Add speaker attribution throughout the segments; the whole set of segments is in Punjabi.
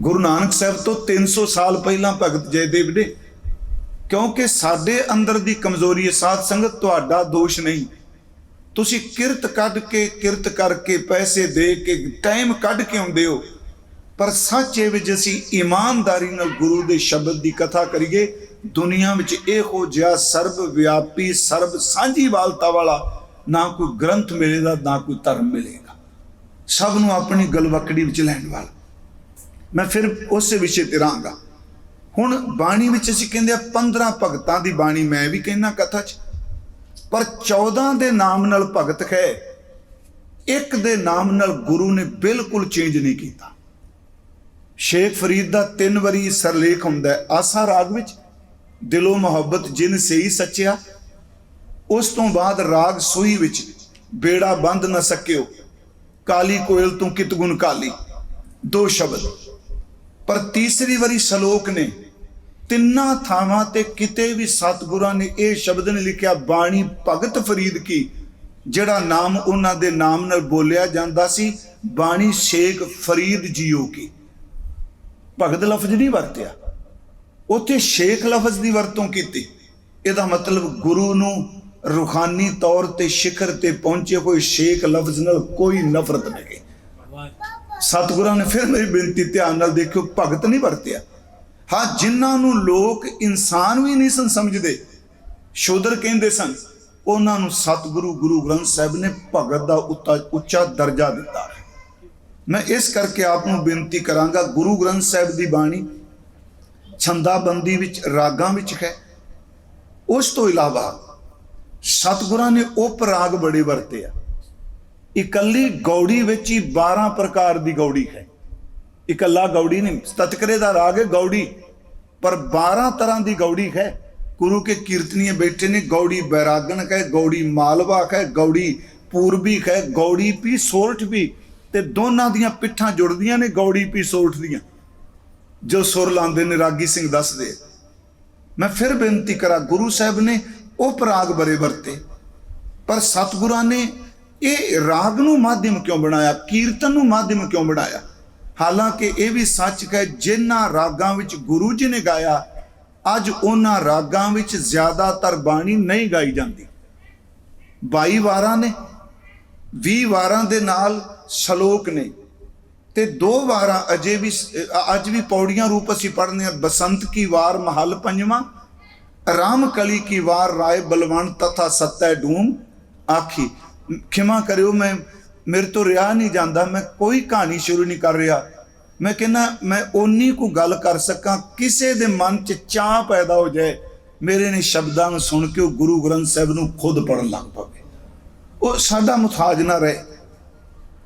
Speaker 1: ਗੁਰੂ ਨਾਨਕ ਸਾਹਿਬ ਤੋਂ 300 ਸਾਲ ਪਹਿਲਾਂ ਭਗਤ ਜੈਦੇਵ ਨੇ, ਕਿਉਂਕਿ ਸਾਡੇ ਅੰਦਰ ਦੀ ਕਮਜ਼ੋਰੀ ਹੈ, ਸਾਧ ਸੰਗਤ, ਤੁਹਾਡਾ ਦੋਸ਼ ਨਹੀਂ। ਤੁਸੀਂ ਕਿਰਤ ਕੱਢ ਕੇ, ਕਿਰਤ ਕਰਕੇ ਪੈਸੇ ਦੇ ਕੇ ਟਾਈਮ ਕੱਢ ਕੇ ਆਉਂਦੇ ਹੋ। ਪਰ ਸੱਚੇ ਵਿੱਚ ਅਸੀਂ ਇਮਾਨਦਾਰੀ ਨਾਲ ਗੁਰੂ ਦੇ ਸ਼ਬਦ ਦੀ ਕਥਾ ਕਰੀਏ, ਦੁਨੀਆ ਵਿੱਚ ਇਹੋ ਜਿਹਾ ਸਰਬ ਵਿਆਪੀ, ਸਰਬ ਸਾਂਝੀ ਵਾਲਤਾ ਵਾਲਾ ਨਾ ਕੋਈ ਗ੍ਰੰਥ ਮਿਲੇਗਾ, ਨਾ ਕੋਈ ਧਰਮ ਮਿਲੇਗਾ। ਸਭ ਨੂੰ ਆਪਣੀ ਗਲਵਕੜੀ ਵਿੱਚ ਲੈਣ ਵਾਲਾ। ਮੈਂ ਫਿਰ ਉਸੇ ਵਿਸ਼ੇ ਤੇ ਰਹਾਂਗਾ। ਹੁਣ ਬਾਣੀ ਵਿੱਚ ਅਸੀਂ ਕਹਿੰਦੇ ਆ 15 ਭਗਤਾਂ ਦੀ ਬਾਣੀ ਮੈਂ ਵੀ ਕਹਿੰਨਾ ਕਥਾ 'ਚ। ਪਰ 14 ਦੇ ਨਾਮ ਨਾਲ ਭਗਤ ਹੈ ਇੱਕ ਦੇ ਨਾਮ ਨਾਲ ਗੁਰੂ ਨੇ ਬਿਲਕੁਲ ਚੇਂਜ ਨਹੀਂ ਕੀਤਾ। ਸ਼ੇਖ ਫਰੀਦ ਦਾ ਤਿੰਨ ਵਾਰੀ ਸਰਲੇਖ ਹੁੰਦਾ ਹੈ, ਆਸਾ ਰਾਗ ਵਿੱਚ, ਦਿਲੋਂ ਮੁਹੱਬਤ ਜਿਨ ਸਹੀ ਸੱਚਿਆ। ਉਸ ਤੋਂ ਬਾਅਦ ਰਾਗ ਸੂਈ ਵਿੱਚ, ਬੇੜਾ ਬੰਦ ਨਾ ਸਕਿਓ, ਕਾਲੀ ਕੋਇਲ ਤੂੰ ਕਿਤਗੁਣ ਕਾਲੀ। ਦੋ ਸ਼ਬਦ। ਪਰ ਤੀਸਰੀ ਵਾਰੀ ਸ਼ਲੋਕ ਨੇ ਤਿੰਨਾਂ ਥਾਵਾਂ ਤੇ ਕਿਤੇ ਵੀ ਸਤਿਗੁਰਾਂ ਨੇ ਇਹ ਸ਼ਬਦ ਨੇ ਲਿਖਿਆ, ਬਾਣੀ ਭਗਤ ਫਰੀਦ ਕੀ, ਜਿਹੜਾ ਨਾਮ ਉਹਨਾਂ ਦੇ ਨਾਮ ਨਾਲ ਬੋਲਿਆ ਜਾਂਦਾ ਸੀ, ਬਾਣੀ ਸ਼ੇਖ ਫਰੀਦ ਜੀਓ ਕੀ। ਭਗਤ ਲਫ਼ਜ਼ ਨਹੀਂ ਵਰਤਿਆ। ਉੱਥੇ ਸ਼ੇਖ ਲਫ਼ਜ਼ ਦੀ ਵਰਤੋਂ ਕੀਤੀ। ਇਹਦਾ ਮਤਲਬ ਗੁਰੂ ਨੂੰ ਰੂਹਾਨੀ ਤੌਰ ਤੇ ਸਿਖਰ ਤੇ ਪਹੁੰਚੇ ਹੋਏ ਸ਼ੇਖ ਲਫ਼ਜ਼ ਨਾਲ ਕੋਈ ਨਫ਼ਰਤ ਨਹੀਂ। ਸਤਿਗੁਰਾਂ ਨੇ ਫਿਰ ਮੇਰੀ ਬੇਨਤੀ ਧਿਆਨ ਨਾਲ ਦੇਖਿਓ, ਭਗਤ ਨਹੀਂ ਵਰਤਿਆ। ਹਾਂ, ਜਿਨ੍ਹਾਂ ਨੂੰ ਲੋਕ ਇਨਸਾਨ ਵੀ ਨਹੀਂ ਸਨ ਸਮਝਦੇ ਸ਼ੂਦਰ ਕਹਿੰਦੇ ਸਨ, ਉਹਨਾਂ ਨੂੰ ਸਤਿਗੁਰੂ ਗੁਰੂ ਗ੍ਰੰਥ ਸਾਹਿਬ ਨੇ ਭਗਤ ਦਾ ਉੱਤਾ ਉੱਚਾ ਦਰਜਾ ਦਿੱਤਾ। ਹੈ ਮੈਂ ਇਸ ਕਰਕੇ ਆਪ ਨੂੰ ਬੇਨਤੀ ਕਰਾਂਗਾ, ਗੁਰੂ ਗ੍ਰੰਥ ਸਾਹਿਬ ਦੀ ਬਾਣੀ ਛੰਦਾਬੰਦੀ ਵਿੱਚ, ਰਾਗਾਂ ਵਿੱਚ ਹੈ। ਉਸ ਤੋਂ ਇਲਾਵਾ ਸਤਿਗੁਰਾਂ ਨੇ ਉਪ ਰਾਗ ਬੜੇ ਵਰਤੇ ਆ। ਇਕੱਲੀ ਗੌੜੀ ਵਿੱਚ ਹੀ 12 ਪ੍ਰਕਾਰ ਦੀ ਗੌੜੀ ਹੈ। ਇਕੱਲਾ ਗੌੜੀ ਨਹੀਂ, ਸਤਕਰੇ ਦਾ ਰਾਗ ਹੈ ਗੌੜੀ, ਪਰ 12 ਤਰ੍ਹਾਂ ਦੀ ਗੌੜੀ ਹੈ। ਗੁਰੂ ਕੇ ਕੀਰਤਨੀਏ ਬੈਠੇ ਨੇ, ਗੌੜੀ ਬੈਰਾਗਣ ਹੈ ਗੌੜੀ ਮਾਲਵਾ ਹੈ ਗੌੜੀ ਪੂਰਬੀ ਹੈ ਗੌੜੀ ਪੀ ਸੋਰਠ ਵੀ। ਤੇ ਦੋਨਾਂ ਦੀਆਂ ਪਿੱਠਾਂ ਜੁੜਦੀਆਂ ਨੇ, ਗੌੜੀ ਪੀ ਸੋਰਠ ਦੀਆਂ। ਜੋ ਸੁਰ ਲਾਉਂਦੇ ਨੇ, ਰਾਗੀ ਸਿੰਘ ਦੱਸਦੇ ਮੈਂ ਫਿਰ ਬੇਨਤੀ ਕਰਾਂ, ਗੁਰੂ ਸਾਹਿਬ ਨੇ ਉਹ ਪ੍ਰਾਗ ਬਰੇ ਵਰਤੇ। ਪਰ ਸਤਿਗੁਰਾਂ ਨੇ ਇਹ ਰਾਗ ਨੂੰ ਮਾਧਿਅਮ ਕਿਉਂ ਬਣਾਇਆ? ਕੀਰਤਨ ਨੂੰ ਮਾਧਿਅਮ ਕਿਉਂ ਬਣਾਇਆ? ਹਾਲਾਂਕਿ ਇਹ ਵੀ ਸੱਚ ਹੈ, ਜਿਨ੍ਹਾਂ ਰਾਗਾਂ ਵਿੱਚ ਗੁਰੂ ਜੀ ਨੇ ਗਾਇਆ, ਅੱਜ ਉਹਨਾਂ ਰਾਗਾਂ ਵਿੱਚ ਜ਼ਿਆਦਾਤਰ ਬਾਣੀ ਨਹੀਂ ਗਾਈ ਜਾਂਦੀ। 22 ਵਾਰਾਂ ਨੇ 20 ਵਾਰਾਂ ਦੇ ਨਾਲ ਸ਼ਲੋਕ ਨੇ, ਤੇ ਦੋ ਵਾਰਾਂ ਅਜੇ ਵੀ ਅੱਜ ਵੀ ਪੌੜੀਆਂ ਰੂਪ ਅਸੀਂ ਪੜ੍ਹਨੇ ਆ ਬਸੰਤ ਕੀ ਵਾਰ ਮਹਲ ਪੰਜਵਾਂ, ਰਾਮ ਕਲੀ ਕੀ ਵਾਰ ਰਾਏ ਬਲਵੰਤ ਤਥਾ ਸਤੈ ਡੂਮ ਆਖੀ। ਖਿਮਾ ਕਰਿਓ, ਮੈਂ ਮੇਰੇ ਤੋਂ ਰਿਹਾ ਨਹੀਂ ਜਾਂਦਾ, ਮੈਂ ਕੋਈ ਕਹਾਣੀ ਸ਼ੁਰੂ ਨਹੀਂ ਕਰ ਰਿਹਾ। ਮੈਂ ਕਹਿੰਦਾ, ਮੈਂ ਓਨੀ ਕੁ ਗੱਲ ਕਰ ਸਕਾਂ, ਕਿਸੇ ਦੇ ਮਨ 'ਚ ਚਾਹ ਪੈਦਾ ਹੋ ਜਾਏ, ਮੇਰੇ ਨੇ ਸ਼ਬਦਾਂ ਨੂੰ ਸੁਣ ਕੇ ਉਹ ਗੁਰੂ ਗ੍ਰੰਥ ਸਾਹਿਬ ਨੂੰ ਖੁਦ ਪੜਨ ਲੱਗ ਪਵੇ। ਉਹ ਸਾਡਾ ਮੁਤਾਜ ਨਾ ਰਹੇ।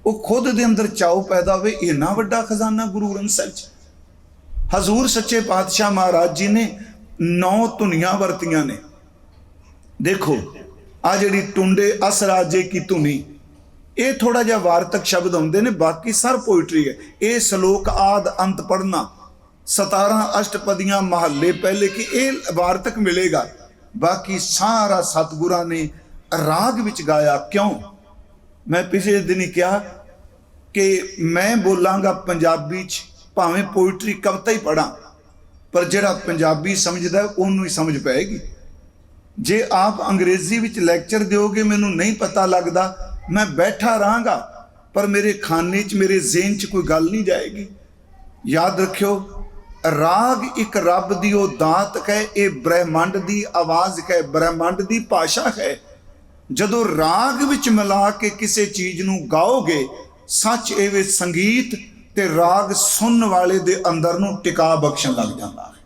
Speaker 1: ਉਹ ਖੁਦ ਦੇ ਅੰਦਰ ਚਾਉ ਪੈਦਾ ਹੋਵੇ ਇੰਨਾ ਵੱਡਾ ਖਜ਼ਾਨਾ ਗੁਰੂ ਗ੍ਰੰਥ ਸਾਹਿਬ 'ਚ। ਹਜ਼ੂਰ ਸੱਚੇ ਪਾਤਸ਼ਾਹ ਮਹਾਰਾਜ ਜੀ ਨੇ ਨੌ ਧੁਨੀਆਂ ਵਰਤੀਆਂ ਨੇ। ਦੇਖੋ ਆ ਜਿਹੜੀ ਟੁੰਡੇ ਅਸਰਾਜੇ ਕੀ ਧੁਨੀ, ਇਹ ਥੋੜਾ ਜਿਹਾ ਵਾਰਤਕ ਸ਼ਬਦ ਹੁੰਦੇ ਨੇ, ਬਾਕੀ ਸਰ ਪੋਇਟਰੀ ਹੈ। ਇਹ ਸ਼ਲੋਕ ਆਦ ਅੰਤ ਪੜਨਾ 17 ਅਸ਼ਟਪਦੀਆਂ ਮਹੱਲੇ ਪਹਿਲੇ ਕਿ ਇਹ ਵਾਰਤਕ ਮਿਲੇਗਾ। ਬਾਕੀ ਸਾਰਾ ਸਤਿਗੁਰਾਂ ਨੇ ਰਾਗ ਵਿੱਚ ਗਾਇਆ, ਕਿਉਂ? ਮੈਂ ਪਿਛਲੇ ਦਿਨ ਹੀ ਕਿਹਾ ਕਿ ਮੈਂ ਬੋਲਾਂਗਾ ਪੰਜਾਬੀ ਚ, ਭਾਵੇਂ ਪੋਇਟਰੀ ਕਵਿਤਾ ਹੀ ਪੜਾਂ ਪਰ ਜਿਹੜਾ ਪੰਜਾਬੀ ਸਮਝਦਾ, ਉਹਨੂੰ ਹੀ ਸਮਝ ਪਏਗੀ। ਜੇ ਆਪ ਅੰਗਰੇਜ਼ੀ ਵਿੱਚ ਲੈਕਚਰ ਦਿਓਗੇ, ਮੈਨੂੰ ਨਹੀਂ ਪਤਾ ਲੱਗਦਾ, ਮੈਂ ਬੈਠਾ ਰਹਾਂਗਾ, ਪਰ ਮੇਰੇ ਖਾਨੇ 'ਚ, ਮੇਰੇ ਜ਼ਿਹਨ 'ਚ ਕੋਈ ਗੱਲ ਨਹੀਂ ਜਾਏਗੀ। ਯਾਦ ਰੱਖਿਓ, ਰਾਗ ਇੱਕ ਰੱਬ ਦੀ ਉਹ ਦਾਤ ਹੈ ਇਹ ਬ੍ਰਹਿਮੰਡ ਦੀ ਆਵਾਜ਼ ਹੈ ਬ੍ਰਹਿਮੰਡ ਦੀ ਭਾਸ਼ਾ ਹੈ ਜਦੋਂ ਰਾਗ ਵਿੱਚ ਮਿਲਾ ਕੇ ਕਿਸੇ ਚੀਜ਼ ਨੂੰ ਗਾਓਗੇ, ਸੱਚ ਇਹ ਸੰਗੀਤ ਤੇ ਰਾਗ ਸੁਣਨ ਵਾਲੇ ਦੇ ਅੰਦਰ ਨੂੰ ਟਿਕਾ ਬਖਸ਼ਣ ਲੱਗ ਜਾਂਦਾ ਹੈ।